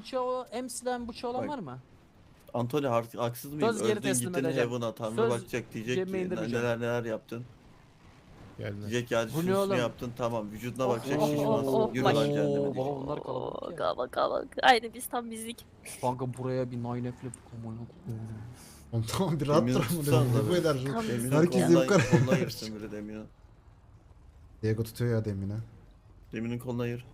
bıçağı, silah hem bıçağı olan Bak, var mı? Antony har- haksız mıyım? Söz geri Öldün teslim gittin edeceğim. Heaven'a Tanrı Söz bakacak diyecek cebime ki indirmeyeceğim. neler neler yaptın. Gelme. Diyecek ya Bu ne şunu oğlum? yaptın tamam vücuduna Of, bakacak of, şişmez. of, of, Yürü bak. lan Oo, cehenneme baba diyecek. bunlar kalabalık ya. Kalabalık kalabalık. Aynı biz tam bizlik. Kanka buraya bir nine flip koyalım. Oğlum tamam bir rahat Emin dur tutsan amına da koyayım. Bu be. eder. Tam Herkes koluna, yukarı- koluna ayırsın biri Demin'in. Diego tutuyor ya demine. Demin'in koluna ayır.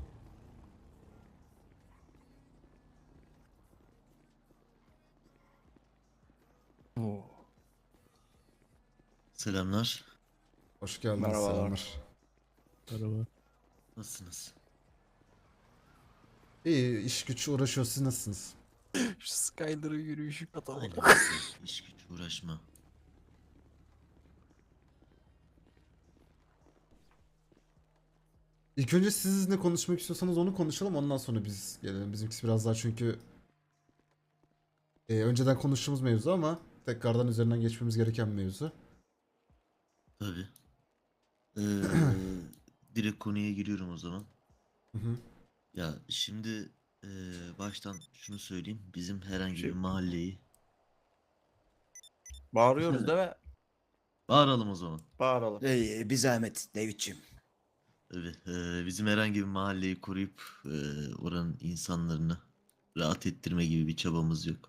Selamlar. Hoş geldiniz Merhabalar. selamlar. Merhaba. Nasılsınız? İyi iş güç uğraşıyor siz nasılsınız? Şu Skyler'ı yürüyüşü katalım. Aynen. İş güç uğraşma. İlk önce siz ne konuşmak istiyorsanız onu konuşalım ondan sonra biz gelelim. Bizimkisi biraz daha çünkü e, önceden konuştuğumuz mevzu ama tekrardan üzerinden geçmemiz gereken mevzu. Tabii. Ee, direkt konuya giriyorum o zaman. Hı hı. Ya şimdi ee, baştan şunu söyleyeyim. Bizim herhangi Şey- bir mahalleyi Bağırıyoruz değil mi? bağıralım o zaman. Bağıralım. Ee, bir zahmet David'ciğim. Evet, ee, bizim herhangi bir mahalleyi koruyup ee, oranın insanlarını rahat ettirme gibi bir çabamız yok.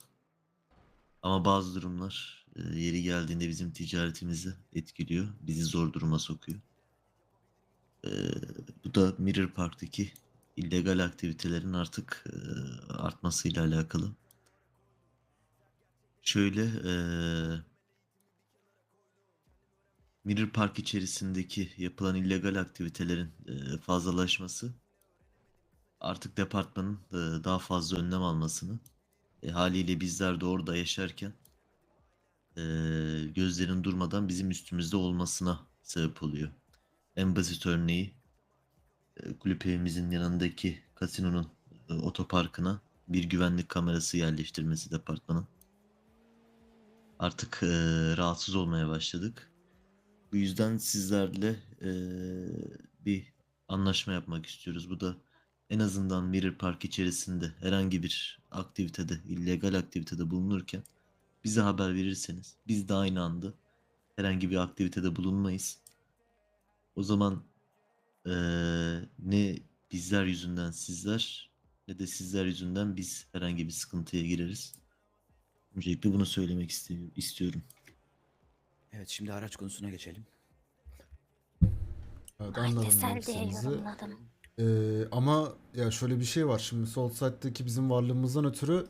Ama bazı durumlar yeri geldiğinde bizim ticaretimizi etkiliyor, bizi zor duruma sokuyor. Ee, bu da Mirror Park'taki illegal aktivitelerin artık ee, artmasıyla alakalı. Şöyle ee, Mirror Park içerisindeki yapılan illegal aktivitelerin e, fazlalaşması artık departmanın e, daha fazla önlem almasını e, haliyle bizler de orada yaşarken e, gözlerin durmadan bizim üstümüzde olmasına sebep oluyor. En basit örneği e, kulüp evimizin yanındaki kasinonun e, otoparkına bir güvenlik kamerası yerleştirmesi departmanın. Artık e, rahatsız olmaya başladık. Bu yüzden sizlerle eee, bir anlaşma yapmak istiyoruz. Bu da en azından Mirror Park içerisinde herhangi bir aktivitede, illegal aktivitede bulunurken bize haber verirseniz biz de aynı anda herhangi bir aktivitede bulunmayız. O zaman eee, ne bizler yüzünden sizler ne de sizler yüzünden biz herhangi bir sıkıntıya gireriz. Öncelikle bunu söylemek isti- istiyorum. Evet şimdi araç konusuna geçelim. Evet anladım yorumladım. Ee, ama ya şöyle bir şey var şimdi Sol Side'daki bizim varlığımızdan ötürü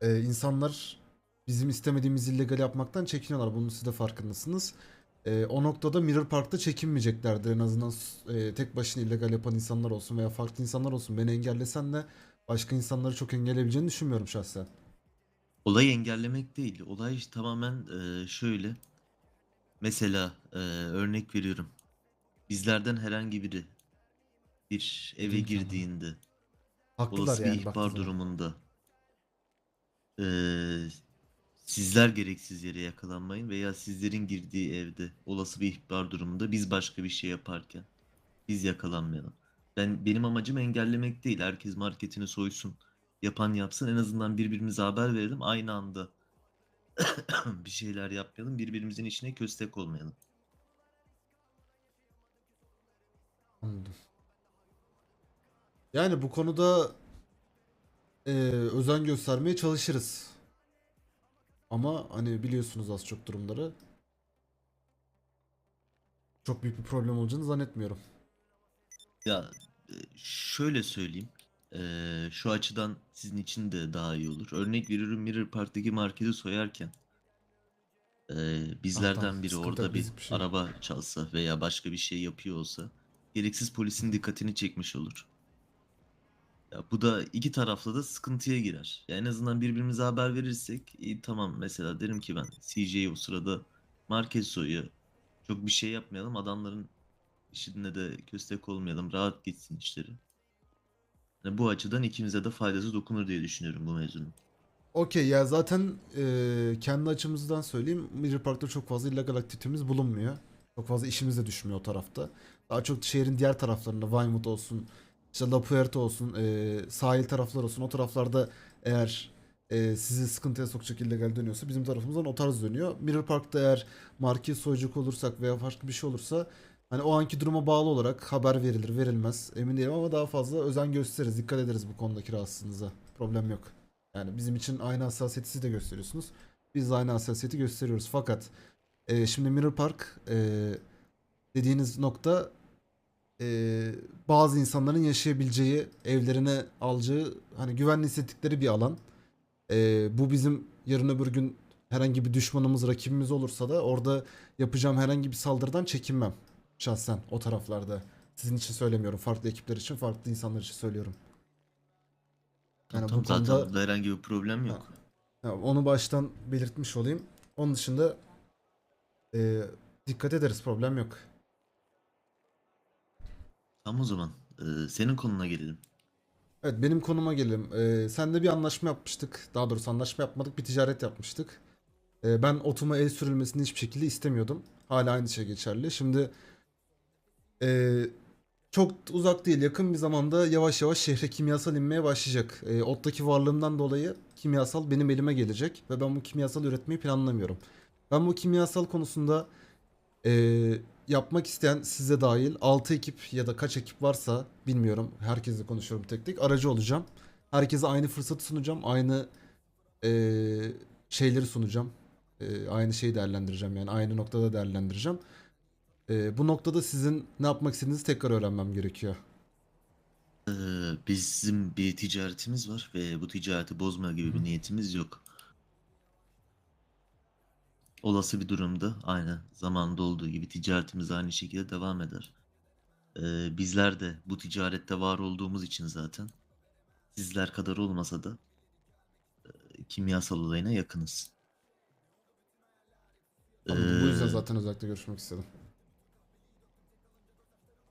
e, insanlar bizim istemediğimiz illegal yapmaktan çekiniyorlar. Bunun siz de farkındasınız. E, o noktada Mirror Park'ta çekinmeyeceklerdir. En azından e, tek başına illegal yapan insanlar olsun veya farklı insanlar olsun. Beni engellesen de başka insanları çok engelleyebileceğini düşünmüyorum şahsen. Olay engellemek değil. Olay tamamen eee, şöyle. Mesela eee, örnek veriyorum. Bizlerden herhangi biri bir eve zaman. girdiğinde Haklılar olası bir yani ihbar baktığı zaman. durumunda eee, sizler gereksiz yere yakalanmayın veya sizlerin girdiği evde olası bir ihbar durumunda biz başka bir şey yaparken biz yakalanmayalım. Ben benim amacım engellemek değil. Herkes marketini soysun. Yapan yapsın. En azından birbirimize haber verelim. Aynı anda bir şeyler yapmayalım. Birbirimizin işine köstek olmayalım. Anladım. Yani bu konuda eee, özen göstermeye çalışırız. Ama hani biliyorsunuz az çok durumları. Çok büyük bir problem olacağını zannetmiyorum. Ya e, şöyle söyleyeyim. Eee, şu açıdan sizin için de daha iyi olur. Örnek veriyorum Mirror Park'taki marketi soyarken eee, bizlerden biri orada bir bir şey araba çalsa veya başka bir şey yapıyor olsa gereksiz polisin dikkatini çekmiş olur. Ya bu da iki tarafla da sıkıntıya girer. Ya en azından birbirimize haber verirsek iyi tamam mesela derim ki ben CJ o sırada soyuyor. Çok bir şey yapmayalım adamların işine de köstek olmayalım. Rahat gitsin işleri. Yani bu açıdan ikimize de faydası dokunur diye düşünüyorum bu mevzunun. Okey ya zaten eee, kendi açımızdan söyleyeyim. Mirror Park'ta çok fazla illegal aktivitemiz bulunmuyor. Çok fazla işimiz de düşmüyor o tarafta. Daha çok şehrin diğer taraflarında Vinewood olsun, işte La Puerta olsun, e, sahil taraflar olsun. O taraflarda eğer e, sizi sıkıntıya sokacak illegal dönüyorsa bizim tarafımızdan o tarz dönüyor. Mirror Park'ta eğer market soyacak olursak veya farklı bir şey olursa hani o anki duruma bağlı olarak haber verilir, verilmez. Emin değilim ama daha fazla özen gösteririz, dikkat ederiz bu konudaki rahatsızlığınıza. Problem yok. Yani bizim için aynı hassasiyeti siz de gösteriyorsunuz. Biz de aynı hassasiyeti gösteriyoruz. Fakat e, şimdi Mirror Park e, dediğiniz nokta e, bazı insanların yaşayabileceği, evlerine alacağı, hani güvenli hissettikleri bir alan. E, bu bizim yarın öbür gün herhangi bir düşmanımız, rakibimiz olursa da orada yapacağım herhangi bir saldırıdan çekinmem şahsen o taraflarda. Sizin için söylemiyorum. Farklı ekipler için, farklı insanlar için söylüyorum. Yani Tamam, bu zaten konuda- burada herhangi bir problem yok. ya onu baştan belirtmiş olayım. Onun dışında e, dikkat ederiz. Problem yok. Tamam o zaman. Ee, senin konuna gelelim. Evet benim konuma gelelim. Ee, senle bir anlaşma yapmıştık. Daha doğrusu anlaşma yapmadık. Bir ticaret yapmıştık. Ee, ben otuma el sürülmesini hiçbir şekilde istemiyordum. Hala aynı şey geçerli. Şimdi ee, çok uzak değil yakın bir zamanda yavaş yavaş şehre kimyasal inmeye başlayacak. Ee, ottaki varlığımdan dolayı kimyasal benim elime gelecek. Ve ben bu kimyasal üretmeyi planlamıyorum. Ben bu kimyasal konusunda ee, yapmak isteyen size dahil 6 ekip ya da kaç ekip varsa bilmiyorum. Herkesle konuşuyorum tek tek. Aracı olacağım. Herkese aynı fırsatı sunacağım. Aynı ee, şeyleri sunacağım. Ee, aynı şeyi değerlendireceğim yani aynı noktada değerlendireceğim. Ee, bu noktada sizin ne yapmak istediğinizi tekrar öğrenmem gerekiyor. Ee, bizim bir ticaretimiz var ve bu ticareti bozma gibi bir niyetimiz yok. Olası bir durumda aynı zamanda olduğu gibi ticaretimiz aynı şekilde devam eder. Ee, bizler de bu ticarette var olduğumuz için zaten sizler kadar olmasa da e, kimyasal olayına yakınız. Anladım. Bu yüzden Ee, zaten özellikle görüşmek istedim.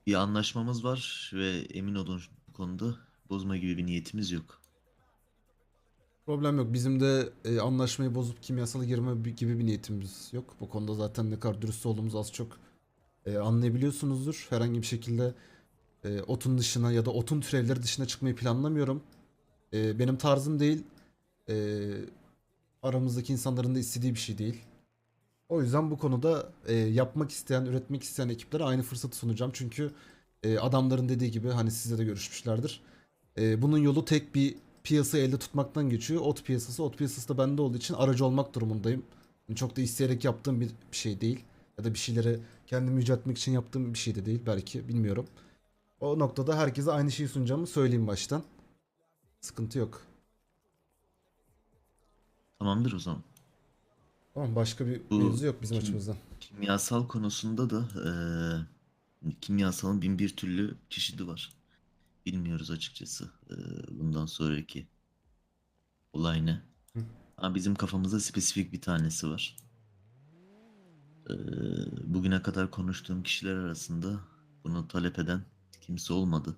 bir anlaşmamız var ve emin olun bu konuda bozma gibi bir niyetimiz yok. Problem yok. Bizim de e, anlaşmayı bozup kimyasala girme bi- gibi bir niyetimiz yok. Bu konuda zaten ne kadar dürüst olduğumuzu az çok e, anlayabiliyorsunuzdur. Herhangi bir şekilde e, otun dışına ya da otun türevleri dışına çıkmayı planlamıyorum. E, benim tarzım değil. E, aramızdaki insanların da istediği bir şey değil. O yüzden bu konuda e, yapmak isteyen, üretmek isteyen ekiplere aynı fırsatı sunacağım. Çünkü e, adamların dediği gibi hani sizle de görüşmüşlerdir. E, bunun yolu tek bir piyasayı elde tutmaktan geçiyor. Ot piyasası, ot piyasası da bende olduğu için aracı olmak durumundayım. Yani çok da isteyerek yaptığım bir, bir şey değil. Ya da bir şeyleri kendimi yüceltmek için yaptığım bir şey de değil belki bilmiyorum. O noktada herkese aynı şeyi sunacağımı söyleyeyim baştan. Sıkıntı yok. Tamamdır o zaman. Tamam başka bir Bu mevzu yok bizim kim- açımızdan. Kimyasal konusunda da eee, kimyasalın bin bir türlü çeşidi var. Bilmiyoruz açıkçası bundan sonraki olay ne. Hı. Ama bizim kafamızda spesifik bir tanesi var. Bugüne kadar konuştuğum kişiler arasında bunu talep eden kimse olmadı.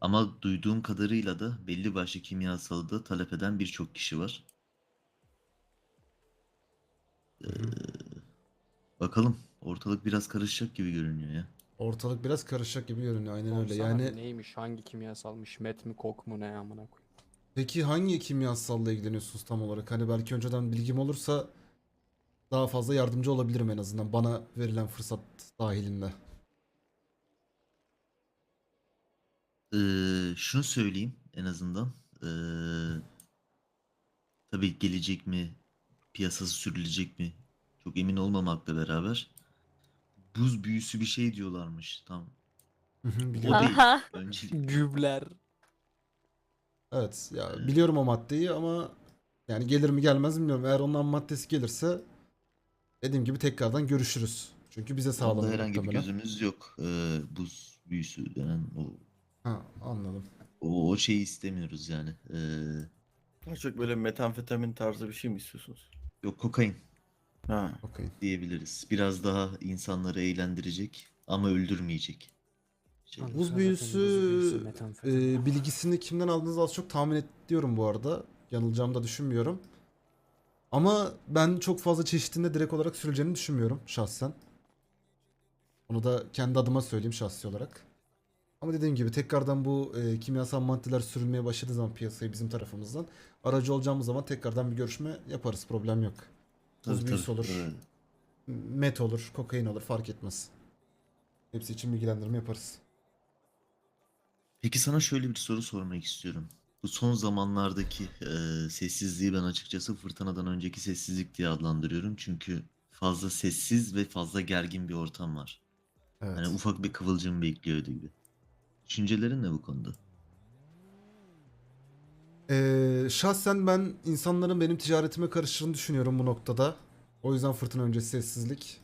Ama duyduğum kadarıyla da belli başlı kimyasalı da talep eden birçok kişi var. Eee, bakalım ortalık biraz karışacak gibi görünüyor ya. Ortalık biraz karışacak gibi görünüyor aynen öyle. Yani neymiş hangi kimyasalmış met mi kok mu ne amına koyayım. peki hangi kimyasalla ilgileniyorsunuz tam olarak? Hani belki önceden bilgim olursa daha fazla yardımcı olabilirim en azından bana verilen fırsat dahilinde. Eee, şunu söyleyeyim en azından. Eee tabii gelecek mi, piyasası sürülecek mi çok emin olmamakla beraber buz büyüsü bir şey diyorlarmış. Tam Hı hı, o değil. Aha. Öncelik Gübler. Evet ya biliyorum o maddeyi ama yani gelir mi gelmez mi bilmiyorum. Eğer ondan maddesi gelirse dediğim gibi tekrardan görüşürüz. Çünkü bize Onda herhangi bir muhtemelen. gözümüz yok. Eee, buz büyüsü denen o, Ha anladım. o, o şeyi istemiyoruz yani. Eee, Daha çok böyle metamfetamin tarzı bir şey mi istiyorsunuz? yok kokain Ha. Okey. diyebiliriz. Biraz daha insanları eğlendirecek ama öldürmeyecek. Şey. Anladım. Buz Zaten büyüsü buz büyüsü, metamfetamin. e, bilgisini kimden aldığınızı az çok tahmin ediyorum bu arada. Yanılacağımı da düşünmüyorum. Ama ben çok fazla çeşitinde direkt olarak sürüleceğini düşünmüyorum şahsen. Onu da kendi adıma söyleyeyim şahsi olarak. Ama dediğim gibi tekrardan bu e, kimyasal maddeler sürülmeye başladığı zaman piyasaya bizim tarafımızdan aracı olacağımız zaman tekrardan bir görüşme yaparız. Problem yok. Tuz büyüsü olur, tabii. met olur, kokain olur fark etmez. Hepsi için bilgilendirme yaparız. Peki sana şöyle bir soru sormak istiyorum. Bu son zamanlardaki eee, sessizliği ben açıkçası fırtınadan önceki sessizlik diye adlandırıyorum. Çünkü fazla sessiz ve fazla gergin bir ortam var. Evet. Hani ufak bir kıvılcım bekliyordu gibi. Düşüncelerin ne bu konuda? Ee, şahsen ben insanların benim ticaretime karıştığını düşünüyorum bu noktada. O yüzden fırtına öncesi sessizlik.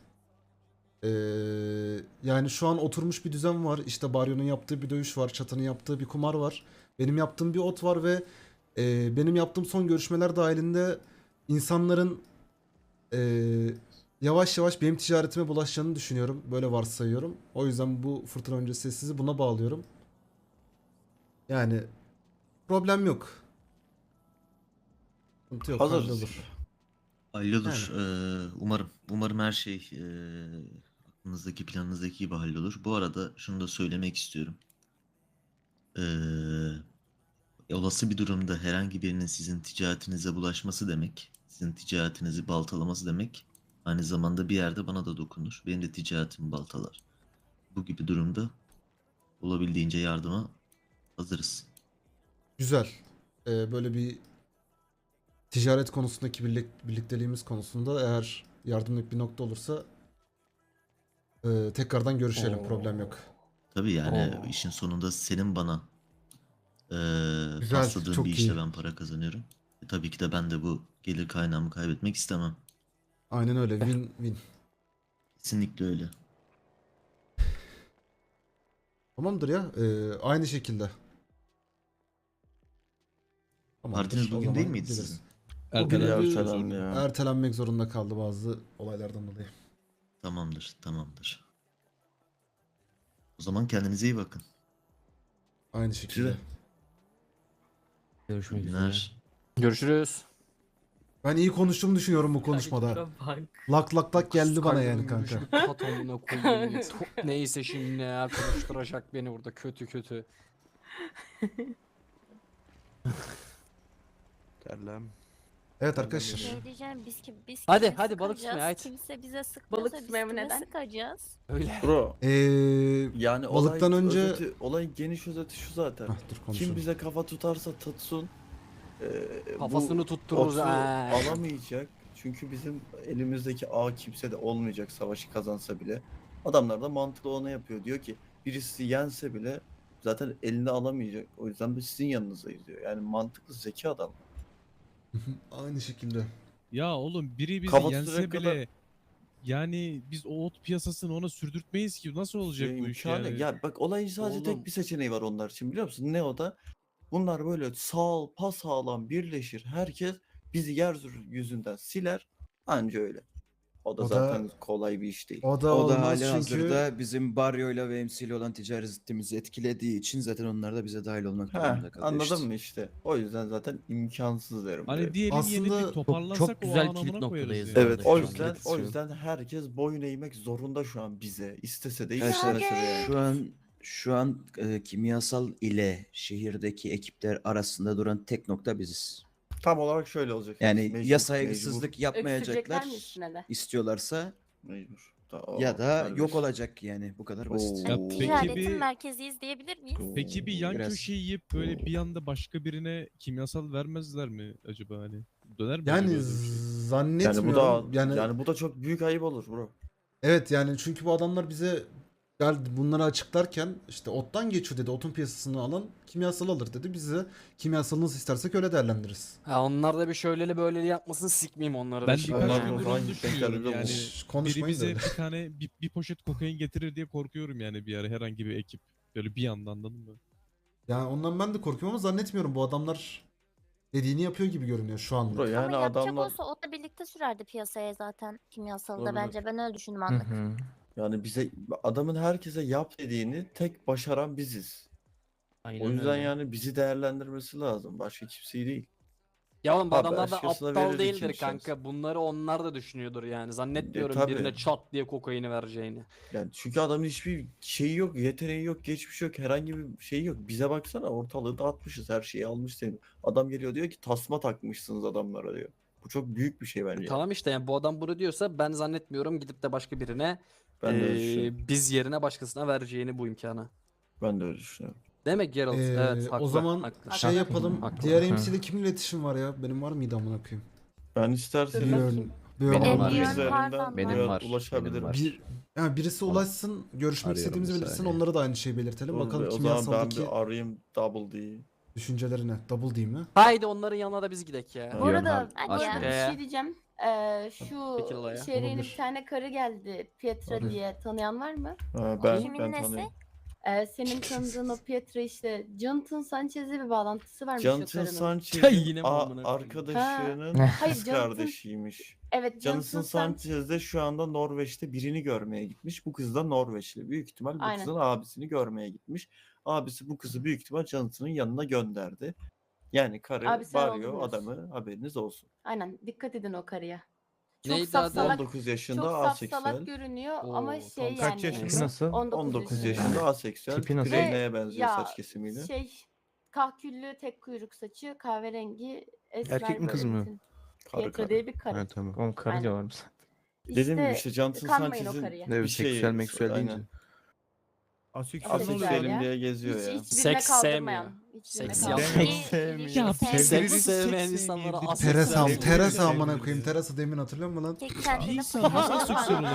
Ee, yani şu an oturmuş bir düzen var. İşte Baryo'nun yaptığı bir dövüş var. Çatanın yaptığı bir kumar var. Benim yaptığım bir ot var ve e, benim yaptığım son görüşmeler dahilinde insanların e, yavaş yavaş benim ticaretime bulaşacağını düşünüyorum. Böyle varsayıyorum. O yüzden bu fırtına öncesi sessizliği buna bağlıyorum. Yani problem yok. Sıkıntı yok. Hazırız. hallolur. Hallolur. eee, umarım. Umarım her şey eee aklınızdaki planınızdaki gibi hallolur. Bu arada şunu da söylemek istiyorum. Eee, olası bir durumda herhangi birinin sizin ticaretinize bulaşması demek, sizin ticaretinizi baltalaması demek, aynı zamanda bir yerde bana da dokunur. Benim de ticaretimi baltalar. Bu gibi durumda olabildiğince yardıma hazırız. Güzel. Ee, böyle bir ticaret konusundaki birlik, birlikteliğimiz konusunda eğer yardımlık bir nokta olursa e, tekrardan görüşelim. Problem yok. Tabii yani Oo. işin sonunda senin bana eee Güzel, pasladığın çok bir işle iyi. ben para kazanıyorum. E, tabii ki de ben de bu gelir kaynağımı kaybetmek istemem. Aynen öyle. Win win. Kesinlikle öyle. Tamamdır ya. Ee, aynı şekilde. Tamamdır. Partiniz O bugün değil miydi sizin? Bugün Ya, ertelenmek zorunda kaldı bazı olaylardan dolayı. Tamamdır, tamamdır. O zaman kendinize iyi bakın. Aynı şekilde. de. Görüşmek üzere. Görüşürüz. Ben iyi konuştuğumu düşünüyorum bu konuşmada. Lak lak lak geldi bana yani kanka. Neyse şimdi ya konuşturacak beni burada kötü kötü. Terlem. Evet arkadaşlar. Şey diyeceğim biz ki biz Hadi, kime hadi balık sıkacağız? tutmaya, haydi. Kimse bize sıkmıyorsa Balık biz tutmaya mı kime neden? sıkacağız? Öyle. Bro Ee, yani Balıktan olay, önce- özeti, olayın geniş özeti şu zaten. Hah, dur konuşalım. Kim bize kafa tutarsa tutsun. eee, Kafasını tuttururuz. otu ha. alamayacak. Çünkü bizim elimizdeki ağ kimse de olmayacak savaşı kazansa bile. Adamlar da mantıklı onu yapıyor. Diyor ki birisi yense bile zaten elini alamayacak. O yüzden biz sizin yanınızdayız diyor. Yani mantıklı zeki adam. Aynı şekilde. Ya oğlum biri bizi Kafa yense tutacak bile kadar- yani biz o ot piyasasını ona sürdürtmeyiz ki. Nasıl olacak bu iş imkanı- yani? Ya bak olayın sadece Oğlum. tek bir seçeneği var onlar için biliyor musun? Ne o da? Bunlar böyle sağ pasağlam birleşir. Herkes bizi yeryüzünden siler. Anca öyle. O da O da- zaten kolay bir iş değil. O da O da olmaz hali çünkü hazırda bizim Baryo'yla ve MC ile olan ticaretimizi etkilediği için zaten onlar da bize dahil olmak Ha, durumunda kalıyor anladın işte. mı işte? O yüzden zaten imkansız derim. Hani diyelim yeni Aslında bir çok- toparlansak çok o güzel an kilit amına koyarız noktadayız yani. Evet Şu o an yüzden o yüzden herkes boyun eğmek zorunda şu an bize. İstese de istemese de yani. şu an şu an e, kimyasal ile şehirdeki ekipler arasında duran tek nokta biziz. Tam olarak şöyle olacak. Yani Mecbur, ya saygısızlık Öksürecekler yapmayacaklar mi üstüne de? istiyorlarsa Mecbur. Da- o- ya da serbest. yok olacak yani bu kadar basit. Ya peki Ticaretin bir- merkeziyiz diyebilir miyiz? Peki bir yan Biraz. köşeyi yiyip böyle bir anda başka birine kimyasal vermezler mi acaba hani? Döner mi yani öyle bir şey? Yani bu da yani, yani bu da çok büyük ayıp olur bro. evet yani çünkü bu adamlar bize gel bunları açıklarken işte ottan geçiyor dedi. Otun piyasasını alan kimyasal alır dedi. Biz de kimyasalı nasıl istersek öyle değerlendiririz. Ha, onlar da bir şöyleli böyleli yapmasını sikmeyeyim onları Ben birkaç Onlar gündür onu düşünüyorum yani. Şş, Biri konuşmayın da bize öyle. bir tane bir, bir poşet kokain getirir diye korkuyorum yani bir ara herhangi bir ekip. Böyle bir anda anladın mı? Yani ondan ben de korkuyorum ama zannetmiyorum. Bu adamlar dediğini yapıyor gibi görünüyor şu anda. Bro yani Ama yapacak adamlar olsa o da birlikte sürerdi piyasaya zaten kimyasalı da Olabilir. bence. Ben öyle düşündüm anlık. Yani bize adamın herkese yap dediğini tek başaran biziz. Aynen O yüzden öyle. yani bizi değerlendirmesi lazım. Başka kimseyi değil. Ya oğlum bu Abi adamlar da başkasına aptal değildir imkansız. kanka. Bunları onlar da düşünüyordur yani. Zannetmiyorum tabii. birine çat diye kokaini vereceğini. Yani çünkü adamın hiçbir şeyi yok, yeteneği yok, geçmiş yok, herhangi bir şeyi yok. Bize baksana ortalığı dağıtmışız, her şeyi almış seni. Adam geliyor diyor ki tasma takmışsınız adamlara diyor. Bu çok büyük bir şey bence. Tamam işte yani bu adam bunu diyorsa ben zannetmiyorum gidip de başka birine Ben de öyle biz yerine başkasına vereceğini bu imkanı. Ben de öyle düşünüyorum. Demek Geralt Ee, evet haklı. o zaman haklı. şey Haklı. yapalım. Haklı. Diğer. MC'de kimin iletişim var ya? Benim var mıydı amına koyayım? Ben isterseniz Bilmiyorum. Benim Benim var. Üzerinden Benim var, ulaşabilirim. benim var. Bir, ha, birisi ulaşsın, görüşmek arıyorum istediğimizi bir belirtsin. saniye. Onlara da aynı şeyi belirtelim. Bakalım o zaman ben kimyasaldaki bir arayayım Double D'yi. Düşünceleri ne? Double D mi? Haydi onların yanına da biz gidek ya. Bu arada, ya. bir Ee? şey diyeceğim. Ee, şu Peki şehre Olabilir. bir tane karı geldi. Pietra Tabii. diye tanıyan var mı? Ha, ben, Kimin ben nesi? tanıyorum. Ee, senin tanıdığın o Pietra işte Jonathan Sanchez'le bir bağlantısı varmış o Jonathan karının. Sanchez'in Yine mi a- amına koyayım? arkadaşının Hayır, kız Jonathan- kardeşiymiş. Evet Jonathan. Sanchez de şu anda Norveç'te birini görmeye gitmiş. Bu kız da Norveçli. Büyük ihtimal bu Aynen. kızın abisini görmeye gitmiş. Abisi bu kızı büyük ihtimal Jonathan'ın yanına gönderdi. Yani karı Abi sen onu varıyor biliyorsun. adamı haberiniz olsun. Aynen dikkat edin o karıya. Çok Neydi saf adı? salak, 19 yaşında çok aseksüel. görünüyor Oo, ama şey kaç yani. yaşında? Tipi nasıl? 19, 19 yaşında. yaşında aseksüel. Tipi nasıl? Greyna'ya benziyor Ya, saç kesimiyle. Şey kahküllü tek kuyruk saçı kahverengi esmer Erkek mi, kız mı? Karı Pietra karı. diye bir karı. Ha tamam. Oğlum karı Aynen. da varmış. Dediğim gibi işte Jonathan kanmayın o Sanchez'in karıya. Ne bir şey seksüel meksüel deyince. Aseksüel ne oluyor? Diye geziyor Hiç, ya. Seks sevmiyor. Seks sevmiyor. Ya. Seks sevmeyen insanlara. Teresa Sevgili amına koyayım. Teresa demin hatırlıyor musun lan? Tek kendine Bir insan nasıl aseksüel olur?